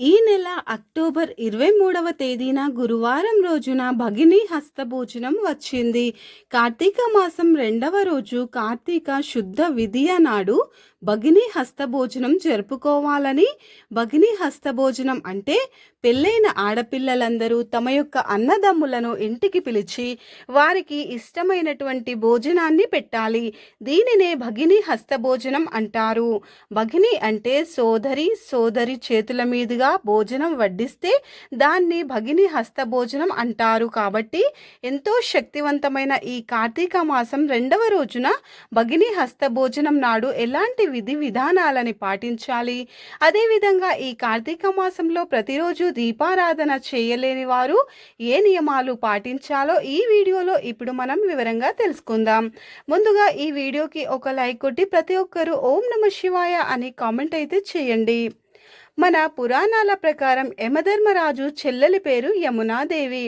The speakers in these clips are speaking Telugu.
ఈ నెల అక్టోబర్ ఇరవై మూడవ తేదీన గురువారం రోజున భగిని హస్తభోజనం వచ్చింది. కార్తీక మాసం రెండవ రోజు కార్తీక శుద్ధ విధియ నాడు భగిని హస్తభోజనం జరుపుకోవాలని. భగిని హస్తభోజనం అంటే పెళ్ళైన ఆడపిల్లలందరూ తమ యొక్క అన్నదమ్ములను ఇంటికి పిలిచి వారికి ఇష్టమైనటువంటి భోజనాన్ని పెట్టాలి. దీనినే భగిని హస్తభోజనం అంటారు. భగిని అంటే సోదరి సోదరి చేతుల మీదుగా భోజనం వడ్డిస్తే దాన్ని భగిని హస్తభోజనం అంటారు. కాబట్టి ఎంతో శక్తివంతమైన ఈ కార్తీక మాసం రెండవ రోజున భగిని హస్తభోజనం నాడు ఎలాంటి విధి విధానాలని పాటించాలి. అదేవిధంగా ఈ కార్తీక మాసంలో ప్రతిరోజు దీపారాధన చేయలేని వారు ఏ నియమాలు పాటించాలో ఈ వీడియోలో ఇప్పుడు మనం వివరంగా తెలుసుకుందాం. ముందుగా ఈ వీడియోకి ఒక లైక్ కొట్టి ప్రతి ఒక్కరూ ఓం నమ శివాయ అని కామెంట్ అయితే చేయండి. మన పురాణాల ప్రకారం యమధర్మరాజు చెల్లెలి పేరు యమునాదేవి.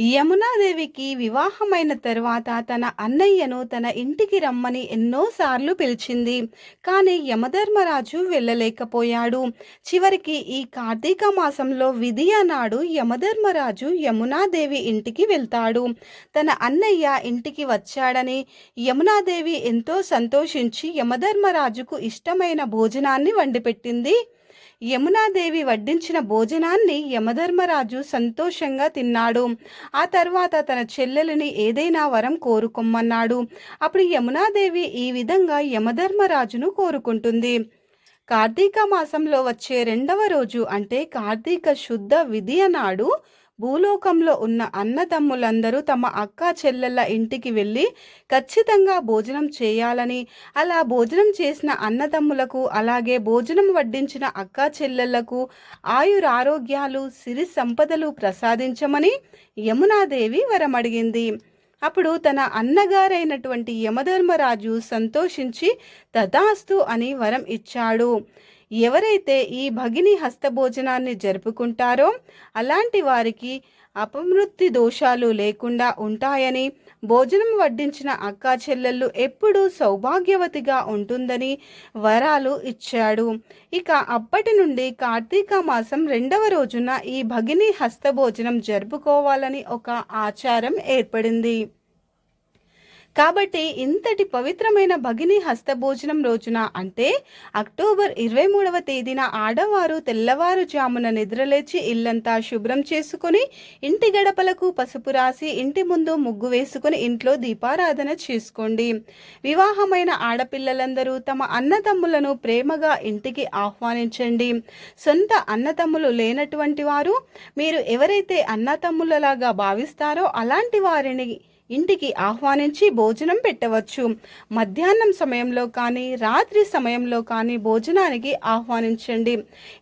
యమునాదేవికి వివాహమైన తరువాత తన అన్నయ్యను తన ఇంటికి రమ్మని ఎన్నోసార్లు పిలిచింది. కానీ యమధర్మరాజు వెళ్ళలేకపోయాడు. చివరికి ఈ కార్తీక మాసంలో విధియ నాడు యమధర్మరాజు యమునాదేవి ఇంటికి వెళ్తాడు. తన అన్నయ్య ఇంటికి వచ్చాడని యమునాదేవి ఎంతో సంతోషించి యమధర్మరాజుకు ఇష్టమైన భోజనాన్ని వండిపెట్టింది. యమునాదేవి వడ్డించిన భోజనాన్ని యమధర్మరాజు సంతోషంగా తిన్నాడు. ఆ తర్వాత తన చెల్లెలిని ఏదైనా వరం కోరుకోమన్నాడు అప్పుడు యమునాదేవి ఈ విధంగా యమధర్మరాజును కోరుకుంటుంది. కార్తీక మాసంలో వచ్చే రెండవ రోజు అంటే కార్తీక శుద్ధ విధియ నాడు భూలోకంలో ఉన్న అన్నదమ్ములందరూ తమ అక్క చెల్లెళ్ళ ఇంటికి వెళ్ళి ఖచ్చితంగా భోజనం చేయాలని అలా భోజనం చేసిన అన్నదమ్ములకు అలాగే భోజనం వడ్డించిన అక్క చెల్లెళ్ళకు ఆయురారోగ్యాలు సిరి సంపదలు ప్రసాదించమని యమునాదేవి వరమడిగింది. అప్పుడు తన అన్నగారైనటువంటి యమధర్మరాజు సంతోషించి తథాస్తు అని వరం ఇచ్చాడు. ఎవరైతే ఈ భగిని హస్తభోజనాన్ని జరుపుకుంటారో అలాంటి వారికి అపమృత్తి దోషాలు లేకుండా ఉంటాయని భోజనం వడ్డించిన అక్కా చెల్లెళ్ళు ఎప్పుడూ సౌభాగ్యవతిగా ఉంటుందని వరాలు ఇచ్చాడు. ఇక అప్పటి నుండి కార్తీక మాసం రెండవ రోజున ఈ భగిని హస్తభోజనం జరుపుకోవాలని ఒక ఆచారం ఏర్పడింది. కాబట్టి ఇంతటి పవిత్రమైన భగిని హస్తభోజనం రోజున అంటే అక్టోబర్ ఇరవై మూడవ తేదీన ఆడవారు తెల్లవారుజామున నిద్రలేచి ఇల్లంతా శుభ్రం చేసుకుని ఇంటి గడపలకు పసుపు రాసి ఇంటి ముందు ముగ్గు వేసుకుని ఇంట్లో దీపారాధన చేసుకోండి. వివాహమైన ఆడపిల్లలందరూ తమ అన్నతమ్ములను ప్రేమగా ఇంటికి ఆహ్వానించండి. సొంత అన్నతమ్ములు లేనటువంటి వారు మీరు ఎవరైతే అన్నతమ్ములలాగా భావిస్తారో అలాంటి వారిని ఇంటికి ఆహ్వానించి భోజనం పెట్టవచ్చు. మధ్యాహ్నం సమయంలో కానీ రాత్రి సమయంలో కానీ భోజనానికి ఆహ్వానించండి.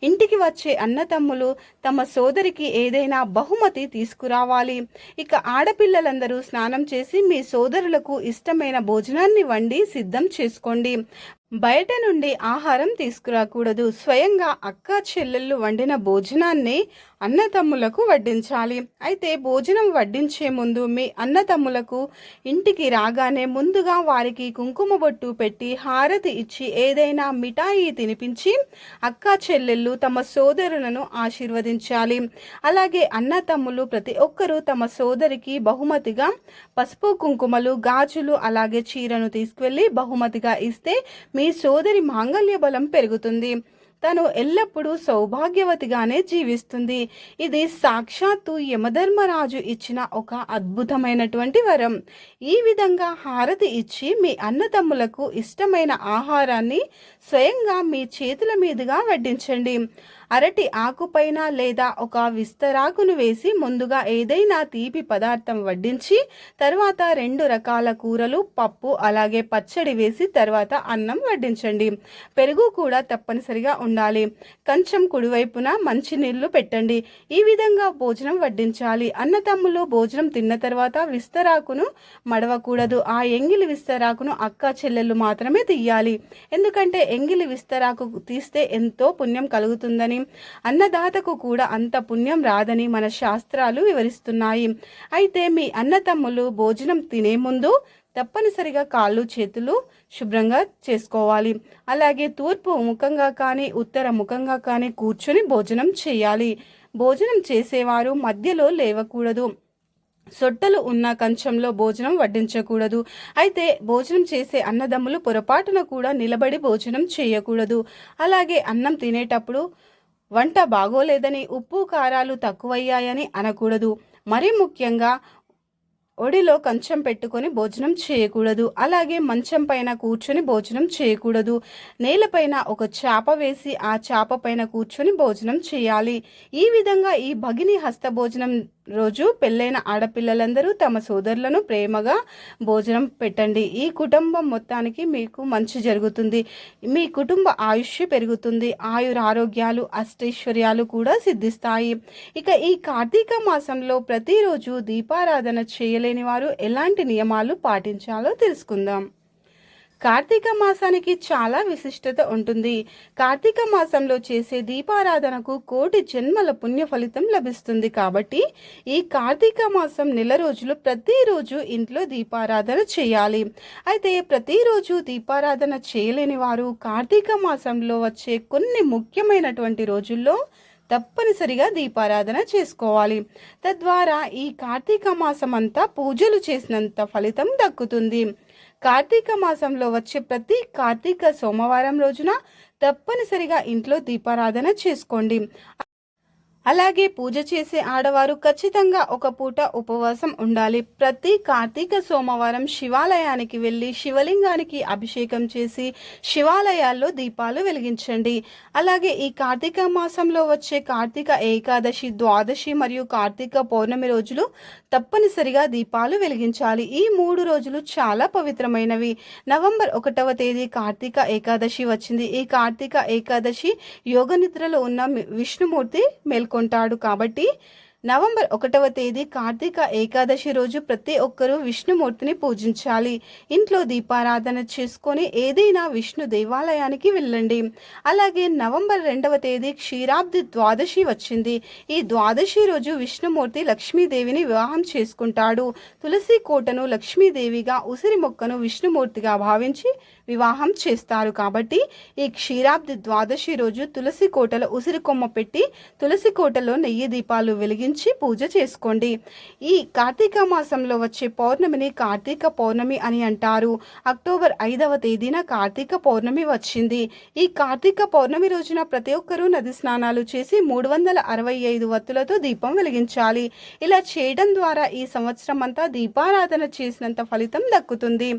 ఇంటికి వచ్చే అన్నతమ్ములు తమ సోదరికి ఏదైనా బహుమతి తీసుకురావాలి. ఇక ఆడపిల్లలందరూ స్నానం చేసి మీ సోదరులకు ఇష్టమైన భోజనాన్ని వండి సిద్ధం చేసుకోండి. బయట నుండి ఆహారం తీసుకురాకూడదు. స్వయంగా అక్క చెల్లెళ్ళు వండిన భోజనాన్ని అన్నతమ్ములకు వడ్డించాలి. అయితే భోజనం వడ్డించే ముందు మీ అన్నతమ్ములకు ఇంటికి రాగానే ముందుగా వారికి కుంకుమ బొట్టు పెట్టి హారతి ఇచ్చి ఏదైనా మిఠాయి తినిపించి అక్క చెల్లెళ్ళు తమ సోదరులను ఆశీర్వదించాలి. అలాగే అన్నతమ్ములు ప్రతి ఒక్కరూ తమ సోదరికి బహుమతిగా పసుపు కుంకుమలు గాజులు అలాగే చీరను తీసుకువెళ్ళి బహుమతిగా ఇస్తే మీ సోదరి మాంగళ్య బలం పెరుగుతుంది. తను ఎల్లప్పుడూ సౌభాగ్యవతిగానే జీవిస్తుంది. ఇది సాక్షాత్తు యమధర్మరాజు ఇచ్చిన ఒక అద్భుతమైనటువంటి వరం. ఈ విధంగా హారతి ఇచ్చి మీ అన్నదమ్ములకు ఇష్టమైన ఆహారాన్ని స్వయంగా మీ చేతుల మీదుగా వడ్డించండి. అరటి ఆకుపైన లేదా ఒక విస్తరాకును వేసి ముందుగా ఏదైనా తీపి పదార్థం వడ్డించి తర్వాత రెండు రకాల కూరలు పప్పు అలాగే పచ్చడి వేసి తర్వాత అన్నం వడ్డించండి. పెరుగు కూడా తప్పనిసరిగా ఉండాలి. కంచం కుడివైపున మంచి నీళ్ళు పెట్టండి. ఈ విధంగా భోజనం వడ్డించాలి. అన్నతమ్ములు భోజనం తిన్న తర్వాత విస్తరాకును మడవకూడదు. ఆ ఎంగిలి విస్తరాకును అక్క చెల్లెళ్ళు మాత్రమే తీయాలి. ఎందుకంటే ఎంగిలి విస్తరాకు తీస్తే ఎంతో పుణ్యం కలుగుతుందని. అన్నదాతకు కూడా అంత పుణ్యం రాదని మన శాస్త్రాలు వివరిస్తున్నాయి. అయితే మీ అన్నతమ్ములు భోజనం తినే ముందు తప్పనిసరిగా కాళ్ళు చేతులు శుభ్రంగా చేసుకోవాలి. అలాగే తూర్పు ముఖంగా కానీ ఉత్తర ముఖంగా కానీ కూర్చొని భోజనం చేయాలి. భోజనం చేసేవారు మధ్యలో లేవకూడదు. సొట్టలు ఉన్న కంచంలో భోజనం వడ్డించకూడదు. అయితే భోజనం చేసే అన్నదమ్ములు పొరపాటున కూడా నిలబడి భోజనం చేయకూడదు. అలాగే అన్నం తినేటప్పుడు వంట బాగోలేదని ఉప్పు కారాలు తక్కువయ్యాయని అనకూడదు. మరీ ముఖ్యంగా ఒడిలో కంచం పెట్టుకొని భోజనం చేయకూడదు. అలాగే మంచం పైన కూర్చొని భోజనం చేయకూడదు. నేలపైన ఒక చాప వేసి ఆ చాప పైన కూర్చొని భోజనం చేయాలి. ఈ విధంగా ఈ భగిని హస్త భోజనం రోజు పెళ్ళైన ఆడపిల్లలందరూ తమ సోదరులను ప్రేమగా భోజనం పెట్టండి. ఈ కుటుంబం మొత్తానికి మీకు మంచి జరుగుతుంది. మీ కుటుంబ ఆయుష్ పెరుగుతుంది. ఆయుర ఆరోగ్యాలు అష్టైశ్వర్యాలు కూడా సిద్ధిస్తాయి. ఇక ఈ కార్తీక మాసంలో ప్రతిరోజు దీపారాధన చేయలేని వారు ఎలాంటి నియమాలు పాటించాలో తెలుసుకుందాం. కార్తీక మాసానికి చాలా విశిష్టత ఉంటుంది. కార్తీక మాసంలో చేసే దీపారాధనకు కోటి జన్మల పుణ్య ఫలితం లభిస్తుంది కాబట్టి ఈ కార్తీక మాసం నెల రోజులు ప్రతిరోజు ఇంట్లో దీపారాధన చేయాలి. అయితే ప్రతిరోజు దీపారాధన చేయలేని వారు కార్తీక మాసంలో వచ్చే కొన్ని ముఖ్యమైనటువంటి రోజుల్లో తప్పనిసరిగా దీపారాధన చేసుకోవాలి. తద్వారా ఈ కార్తీక మాసం అంతా పూజలు చేసినంత ఫలితం దక్కుతుంది. కార్తీక మాసంలో వచ్చే ప్రతి కార్తీక సోమవారం రోజున తప్పనిసరిగా ఇంట్లో దీపారాధన చేసుకోండి. అలాగే పూజ చేసే ఆడవారు ఖచ్చితంగా ఒక పూట ఉపవాసం ఉండాలి. ప్రతి కార్తీక సోమవారం శివాలయానికి వెళ్ళి శివలింగానికి అభిషేకం చేసి శివాలయాల్లో దీపాలు వెలిగించండి. అలాగే ఈ కార్తీక మాసంలో వచ్చే కార్తీక ఏకాదశి ద్వాదశి మరియు కార్తీక పౌర్ణమి రోజులు తప్పనిసరిగా దీపాలు వెలిగించాలి. ఈ మూడు రోజులు చాలా పవిత్రమైనవి. నవంబర్ ఒకటవ తేదీ కార్తీక ఏకాదశి వచ్చింది. ఈ కార్తీక ఏకాదశి యోగ నిద్రలో ఉన్న విష్ణుమూర్తి మేల్కొ పేర్కొంటాడు కాబట్టి నవంబర్ ఒకటవ తేదీ కార్తీక ఏకాదశి రోజు ప్రతి ఒక్కరూ విష్ణుమూర్తిని పూజించాలి. ఇంట్లో దీపారాధన చేసుకొని ఏదైనా విష్ణు దేవాలయానికి వెళ్ళండి. అలాగే నవంబర్ రెండవ తేదీ క్షీరాబ్ది ద్వాదశి వచ్చింది. ఈ ద్వాదశి రోజు విష్ణుమూర్తి లక్ష్మీదేవిని వివాహం చేసుకుంటాడు. తులసి కోటను లక్ష్మీదేవిగా ఉసిరి మొక్కను విష్ణుమూర్తిగా భావించి వివాహం చేస్తారు. కాబట్టి ఈ క్షీరాబ్ది ద్వాదశి రోజు తులసి కోటలో ఉసిరి కొమ్మ పెట్టి తులసి కోటలో నెయ్యి దీపాలు వెలిగించి పూజ చేసుకోండి. ఈ కార్తీక మాసంలో వచ్చే పౌర్ణమిని కార్తీక పౌర్ణమి అని అంటారు. అక్టోబర్ ఐదవ తేదీన కార్తీక పౌర్ణమి వచ్చింది. ఈ కార్తీక పౌర్ణమి రోజున ప్రతి ఒక్కరూ నది స్నానాలు చేసి మూడు వందల అరవై ఐదు వత్తులతో దీపం వెలిగించాలి. ఇలా చేయడం ద్వారా ఈ సంవత్సరం అంతా దీపారాధన చేసినంత ఫలితం దక్కుతుంది.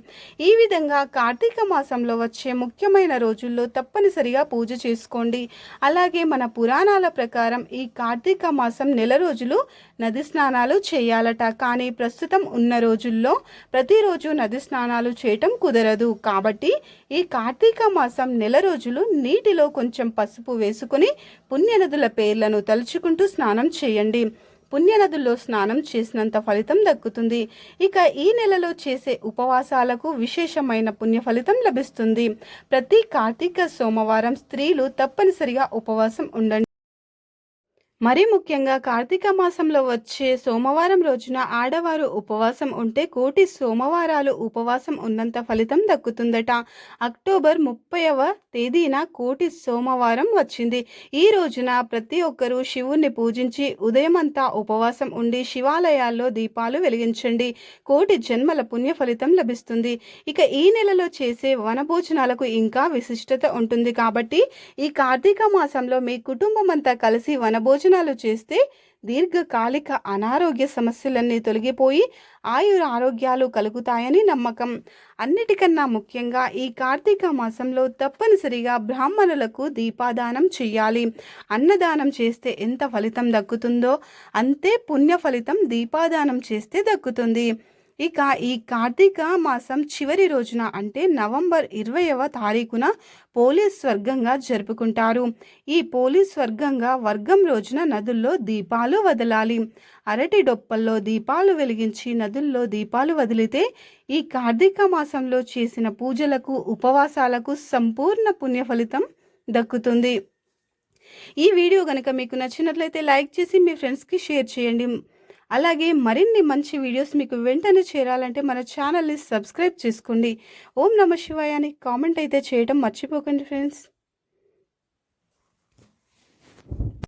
ఈ విధంగా కార్తీక మాసంలో వచ్చే ముఖ్యమైన రోజుల్లో తప్పనిసరిగా పూజ చేసుకోండి. అలాగే మన పురాణాల ప్రకారం ఈ కార్తీక మాసం నెల రోజులు నది స్నానాలు చేయాలట. కానీ ప్రస్తుతం ఉన్న రోజుల్లో ప్రతిరోజు నది స్నానాలు చేయటం కుదరదు. కాబట్టి ఈ కార్తీక మాసం నెల రోజులు నీటిలో కొంచెం పసుపు వేసుకుని పుణ్యనదుల పేర్లను తలుచుకుంటూ స్నానం చేయండి. పుణ్యనదుల్లో స్నానం చేసినంత ఫలితం దక్కుతుంది. ఇక ఈ నెలలో చేసే ఉపవాసాలకు విశేషమైన పుణ్య ఫలితం లభిస్తుంది. ప్రతి కార్తీక సోమవారం స్త్రీలు తప్పనిసరిగా ఉపవాసం ఉండండి. మరీ ముఖ్యంగా కార్తీక మాసంలో వచ్చే సోమవారం రోజున ఆడవారు ఉపవాసం ఉంటే కోటి సోమవారాలు ఉపవాసం ఉన్నంత ఫలితం దక్కుతుందట. అక్టోబర్ ముప్పైవ తేదీన కోటి సోమవారం వచ్చింది. ఈ రోజున ప్రతి ఒక్కరూ శివుణ్ణి పూజించి ఉదయమంతా ఉపవాసం ఉండి శివాలయాల్లో దీపాలు వెలిగించండి. కోటి జన్మల పుణ్య ఫలితం లభిస్తుంది. ఇక ఈ నెలలో చేసే వనభోజనాలకు ఇంకా విశిష్టత ఉంటుంది కాబట్టి ఈ కార్తీక మాసంలో మీ కుటుంబం అంతా కలిసి వనభోజనం భోజనాలు చేస్తే దీర్ఘకాలిక అనారోగ్య సమస్యలన్నీ తొలగిపోయి ఆయుర ఆరోగ్యాలు కలుగుతాయని నమ్మకం. అన్నిటికన్నా ముఖ్యంగా ఈ కార్తీక మాసంలో తప్పనిసరిగా బ్రాహ్మణులకు దీపాదానం చెయ్యాలి అన్నదానం చేస్తే ఎంత ఫలితం దక్కుతుందో అంతే పుణ్య ఫలితం దీపాదానం చేస్తే దక్కుతుంది. ఇక ఈ కార్తీక మాసం చివరి రోజున అంటే నవంబర్ ఇరవైవ తారీఖున పోలీస్ స్వర్గంగా జరుపుకుంటారు. ఈ పోలీస్ స్వర్గంగా వర్గం రోజున నదుల్లో దీపాలు వదలాలి. అరటి డొప్పల్లో దీపాలు వెలిగించి నదుల్లో దీపాలు వదిలితే ఈ కార్తీక మాసంలో చేసిన పూజలకు ఉపవాసాలకు సంపూర్ణ పుణ్య ఫలితం దక్కుతుంది. ఈ వీడియో కనుక మీకు నచ్చినట్లయితే లైక్ చేసి మీ ఫ్రెండ్స్కి షేర్ చేయండి. అలాగే మరిన్ని మంచి వీడియోస్ మీకు వెంటనే చేరాలంటే మన ఛానల్ని సబ్స్క్రైబ్ చేసుకోండి. ఓం నమ శివాయ అని కామెంట్ అయితే చేయడం మర్చిపోకండి ఫ్రెండ్స్